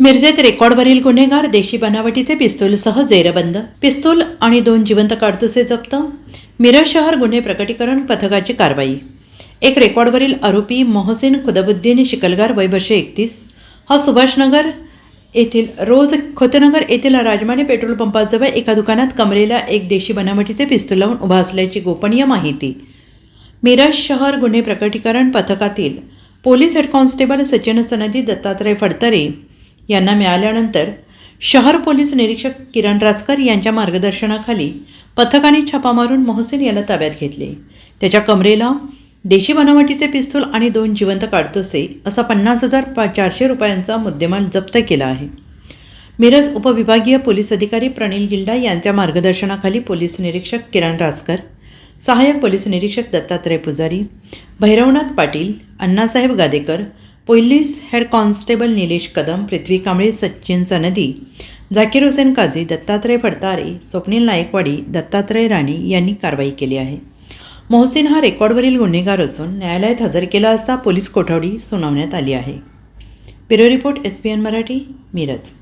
मिरजेत रेकॉर्डवरील गुन्हेगार देशी बनावटीचे पिस्तूलसह जेरबंद. पिस्तूल आणि दोन जिवंत काडतुसे जप्त. मिरज शहर गुन्हे प्रकटीकरण पथकाची कारवाई. एक रेकॉर्डवरील आरोपी मोहसिन खुदबुद्दीन शिकलगार वय एकतीस. हा सुभाषनगर येथील रोज खोतनगर येथील राजमाने पेट्रोल पंपाजवळ एका दुकानात कमरेला एक देशी बनावटीचे पिस्तूल लावून उभा असल्याची गोपनीय माहिती. मिरज शहर गुन्हे प्रकटीकरण पथकातील police head constable Sachin Sanadi Dattatray Phadtare यांना मिळाल्यानंतर शहर पोलीस निरीक्षक किरण राजकर यांच्या मार्गदर्शनाखाली पथकाने छापा मारून मोहसिन याला ताब्यात घेतले. त्याच्या कमरेला देशी बनावटीचे पिस्तूल आणि दोन जिवंत काढतोसे असा पन्नास हजार पा चारशे रुपयांचा मुद्देमाल जप्त केला आहे. मिरज उपविभागीय पोलीस अधिकारी प्रणील गिल्डा यांच्या मार्गदर्शनाखाली पोलीस निरीक्षक किरण रासकर सहाय्यक पोलीस निरीक्षक Dattatray Pujari Bhairavnath Patil Annasaheb Gadekar police head constable Nilesh Kadam Prithvi Kamble Sachin Sanadi Zakir Hussain Kazi Dattatray Phadtare Swapnil Naikwadi Dattatray Rane यांनी कारवाई केली आहे. मोहसिन हा रेकॉर्डवरील गुन्हेगार असून न्यायालयात हजर केला असता पोलीस कोठडी सुनावण्यात आली आहे. Bureau report S P N Marathi Miraj.